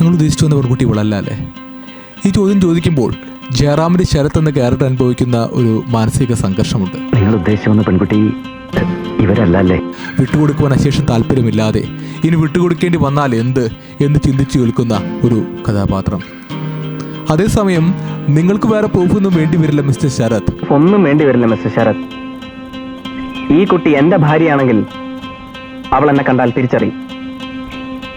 നിങ്ങൾ ഉദ്ദേശിച്ചു വന്ന പെൺകുട്ടി ഇവളല്ല അല്ലേ? ഈ ചോദ്യം ചോദിക്കുമ്പോൾ ജയറാമിന്റെ ശരത്ത് എന്ന ക്യാരക്ടർ അനുഭവിക്കുന്ന ഒരു മാനസിക സംഘർഷമുണ്ട്. നിങ്ങൾ ഉദ്ദേശിച്ചു വന്ന പെൺകുട്ടി ഇവരല്ലേ വിട്ടുകൊടുക്കുവാൻ അശേഷം താല്പര്യമില്ലാതെ ഇനി വിട്ടുകൊടുക്കേണ്ടി വന്നാൽ എന്ത് എന്ന് ചിന്തിച്ചു കേൾക്കുന്ന ഒരു കഥാപാത്രം. അതേസമയം നിങ്ങൾക്ക് വേറെ പ്രൂഫൊന്നും വേണ്ടി വരില്ല മിസ്റ്റർ ശരത്. ഒന്നും വേണ്ടി വരില്ല മിസ്റ്റർ ശരത്. ഈ കുട്ടി എന്റെ ഭാര്യയാണെങ്കിൽ അവൾ എന്നെ കണ്ടാൽ തിരിച്ചറിയും.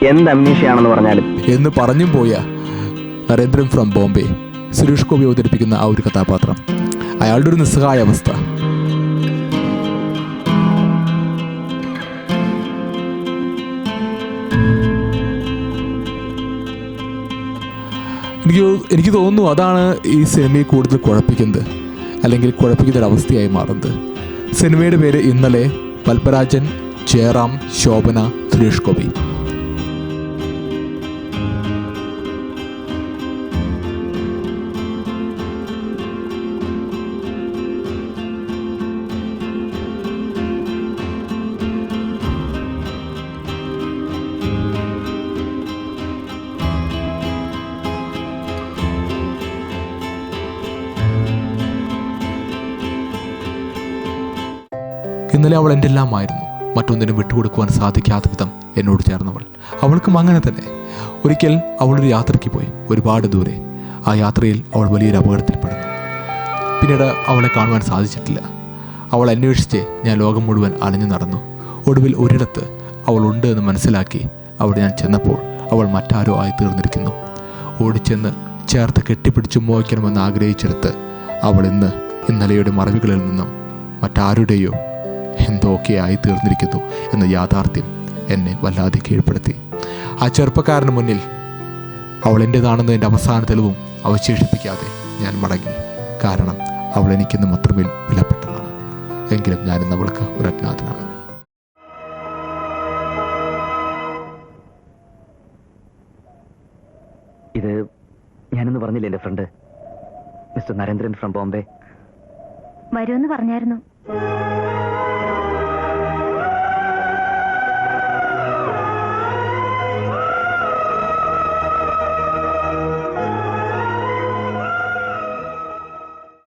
എന്ത് അമ്നീഷയാണെന്ന് പറഞ്ഞാലും. എന്ന് പറഞ്ഞും പോയ നരേന്ദ്രൻ ഫ്രം ബോംബെ. സുരേഷ് ഗോപി അവതരിപ്പിക്കുന്ന ആ ഒരു കഥാപാത്രം. അയാളുടെ ഒരു നിസ്സഹായ അവസ്ഥ. എനിക്ക് എനിക്ക് തോന്നുന്നു അതാണ് ഈ സിനിമയെ കൂടുതൽ കുഴപ്പിക്കുന്നത്. അല്ലെങ്കിൽ കുഴപ്പിക്കുന്ന ഒരു അവസ്ഥയായി മാറുന്നത്. സിനിമയുടെ പേര് ഇന്നലെ പത്മരാജൻ ജയറാം ശോഭന സുരേഷ് ഗോപി. ഇന്നലെ അവൾ എന്റെ എല്ലാമായിരുന്നു മറ്റൊന്നിനും വിട്ടുകൊടുക്കുവാൻ സാധിക്കാത്ത വിധം എന്നോട് ചേർന്നവൾ. അവൾക്കും അങ്ങനെ തന്നെ. ഒരിക്കൽ അവളൊരു യാത്രയ്ക്ക് പോയി ഒരുപാട് ദൂരെ. ആ യാത്രയിൽ അവൾ വലിയൊരു അപകടത്തിൽപ്പെടുന്നു. പിന്നീട് അവളെ കാണുവാൻ സാധിച്ചിട്ടില്ല. അവൾ അന്വേഷിച്ച് ഞാൻ ലോകം മുഴുവൻ അലഞ്ഞു നടന്നു. ഒടുവിൽ ഒരിടത്ത് അവൾ ഉണ്ട് എന്ന് മനസ്സിലാക്കി അവിടെ ഞാൻ ചെന്നപ്പോൾ അവൾ മറ്റാരോ ആയി തീർന്നിരിക്കുന്നു. ഓടിച്ചെന്ന് ചേർത്ത് കെട്ടിപ്പിടിച്ച് മോഹിക്കണമെന്ന് ആഗ്രഹിച്ചെടുത്ത് അവൾ ഇന്ന് ഇന്നലെയുടെ മറവികളിൽ നിന്നും മറ്റാരുടെയോ എന്തൊക്കെ ആയി തീർന്നിരിക്കുന്നു എന്ന യാഥാർത്ഥ്യം എന്നെ വല്ലാതെ കീഴ്പ്പെടുത്തി. ആ ചെറുപ്പക്കാരന് മുന്നിൽ അവൾ എന്റെതാണെന്നതിന്റെ അവസാന തെളിവും അവശേഷിപ്പിക്കാതെ ഞാൻ മടങ്ങി. കാരണം അവൾ എനിക്കിന്ന് മാത്രമേ വിലപ്പെട്ടതാണ്. എങ്കിലും ഞാനിന്ന് അവൾക്ക് ഒരു അജ്ഞാതനാണ്. ഇത് ഞാനൊന്ന് പറഞ്ഞില്ലേ എന്റെ friend? Mister Narendran from Bombay. വരുമെന്ന് പറഞ്ഞായിരുന്നു.